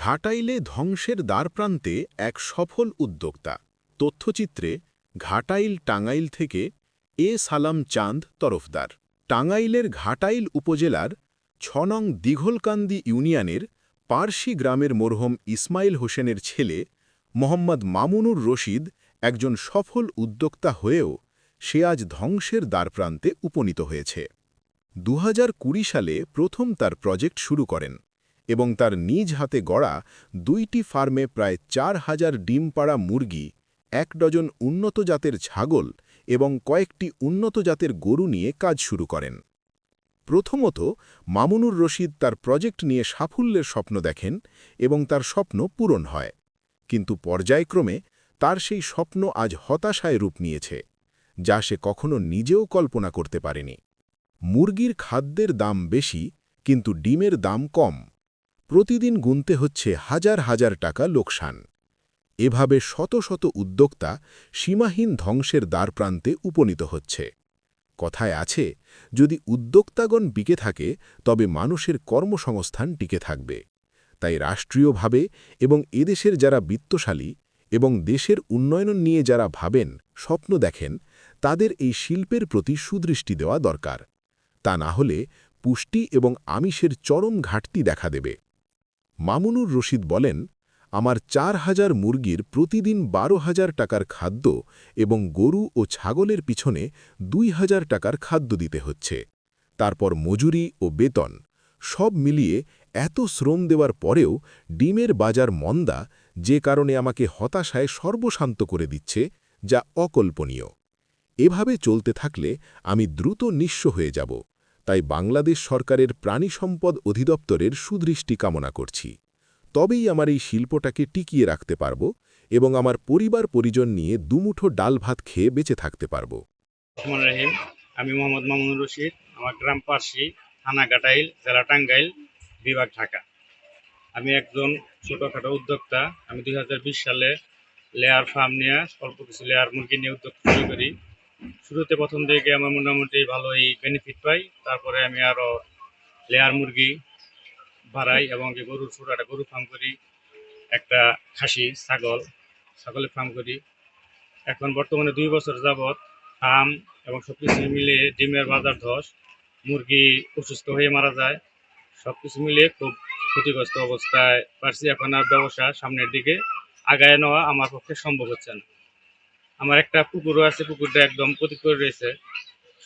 ঘাটাইলে ধ্বংসের দ্বারপ্রান্তে এক সফল উদ্যোক্তা। তথ্যচিত্রে ঘাটাইল টাঙ্গাইল থেকে এ সালাম চাঁদ তরফদার। টাঙ্গাইলের ঘাটাইল উপজেলার ছনং দীঘলকান্দি ইউনিয়নের পার্সি গ্রামের মরহম ইসমাইল হোসেনের ছেলে মোহাম্মদ মামুনুর রশিদ একজন সফল উদ্যোক্তা হয়েও সে আজ ধ্বংসের দ্বারপ্রান্তে উপনীত হয়েছে। দু হাজার কুড়ি সালে প্রথম তার প্রজেক্ট শুরু করেন। এবং তার নিজ হাতে গড়া দুইটি ফার্মে প্রায় চার হাজার ডিম পাড়া মুরগি, এক ডজন উন্নত জাতের ছাগল এবং কয়েকটি উন্নত জাতের গরু নিয়ে কাজ শুরু করেন। প্রথমত, মামুনুর রশিদ তার প্রজেক্ট নিয়ে সাফল্যের স্বপ্ন দেখেন এবং তার স্বপ্ন পূরণ হয়। কিন্তু পর্যায়ক্রমে তার সেই স্বপ্ন আজ হতাশায় রূপ নিয়েছে, যা সে কখনো নিজেও কল্পনা করতে পারেনি। মুরগির খাদ্যের দাম বেশি, কিন্তু ডিমের দাম কম। প্রতিদিন গুনতে হচ্ছে হাজার হাজার টাকা লোকসান। এভাবে শত শত উদ্যোক্তা সীমাহীন ধ্বংসের দ্বারপ্রান্তে উপনীত হচ্ছে। কথায় আছে, যদি উদ্যোক্তাগণ বিকে থাকে, তবে মানুষের কর্মসংস্থান টিকে থাকবে। তাই রাষ্ট্রীয়ভাবে এবং এদেশের যারা বিত্তশালী এবং দেশের উন্নয়ন নিয়ে যারা ভাবেন, স্বপ্ন দেখেন, তাদের এই শিল্পের প্রতি সুদৃষ্টি দেওয়া দরকার। তা না হলে পুষ্টি এবং আমিষের চরম ঘাটতি দেখা দেবে। মামুনুর রশিদ বলেন, আমার চার হাজার মুরগির প্রতিদিন বারো হাজার টাকার খাদ্য এবং গরু ও ছাগলের পিছনে দুই হাজার টাকার খাদ্য দিতে হচ্ছে। তারপর মজুরি ও বেতন সব মিলিয়ে এত শ্রম দেওয়ার পরেও ডিমের বাজার মন্দা যে কারণে আমাকে হতাশায় সর্বশান্ত করে দিচ্ছে, যা অকল্পনীয়। এভাবে চলতে থাকলে আমি দ্রুত নিঃস্ব হয়ে যাব। তাই বাংলাদেশ সরকারের প্রাণী সম্পদ অধিদপ্তরের সুদৃষ্টি কামনা করছি। তবেই আমার এই শিল্পটাকে টিকিয়ে রাখতে পারব এবং আমার পরিবার পরিজন নিয়ে দুমুঠো ডাল ভাত খেয়ে বেঁচে থাকতে পারব। আমি মোহাম্মদ মামুনুর রশিদ, আমার গ্রাম পার্সি থানা গাটাইল জেলা টাঙ্গাইল, বিভাগ ঢাকা। আমি একজন ছোটোখাটো উদ্যোক্তা, আমি দু হাজার বিশ সালে লেয়ার ফার্ম নিয়ে অল্প কিছু লেয়ার মুরগি নিয়ে উদ্যোগ শুরু করি। শুরুতে প্রথম দিকে আমার মোটামুটি ভালোই বেনিফিট পাই, তারপরে আমি আরও লেয়ার মুরগি বাড়াই এবং যে গরুর ছোটো একটা গরু ফার্ম করি, একটা খাসি, ছাগল, ছাগলের ফার্ম করি। এখন বর্তমানে দুই বছর যাবৎ ফার্ম এবং সব কিছু মিলে ডিমের বাজার ধস, মুরগি অসুস্থ হয়ে মারা যায় সব কিছু মিলিয়ে খুব ক্ষতিগ্রস্ত অবস্থায় পারছি। এখন আর ব্যবসা সামনের দিকে আগায় নেওয়া আমার পক্ষে সম্ভব হচ্ছে না। আমার একটা পুকুরও আছে, পুকুরটা একদম ক্ষতি করে রয়েছে।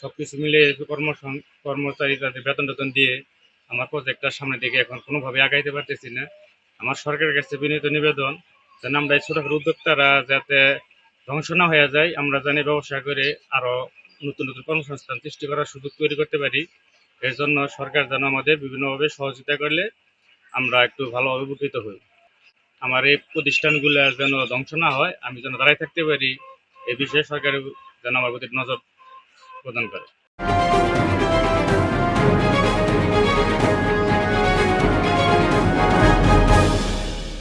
সব কিছু মিলিয়ে কর্ম কর্মচারী তাদের বেতন টেতন দিয়ে আমার প্রজেক্টটার সামনের দিকে এখন কোনোভাবে আগাইতে পারতেছি না। আমার সরকারের কাছে বিনীত নিবেদন যেন আমরা এই ছোটোখাটো উদ্যোক্তারা যাতে ধ্বংস না হয়ে যায়, আমরা জানি ব্যবসা করে আরও নতুন নতুন কর্মসংস্থান সৃষ্টি করার সুযোগ তৈরি করতে পারি। এর জন্য সরকার যেন আমাদের বিভিন্নভাবে সহযোগিতা করলে আমরা একটু ভালোভাবে উপকৃত হই। আমার এই প্রতিষ্ঠানগুলো যেন ধ্বংস না হয়, আমি যেন দাঁড়াই থাকতে পারি। এই বিষয়ে সরকারের যেন আমার প্রতি নজর প্রদান করে।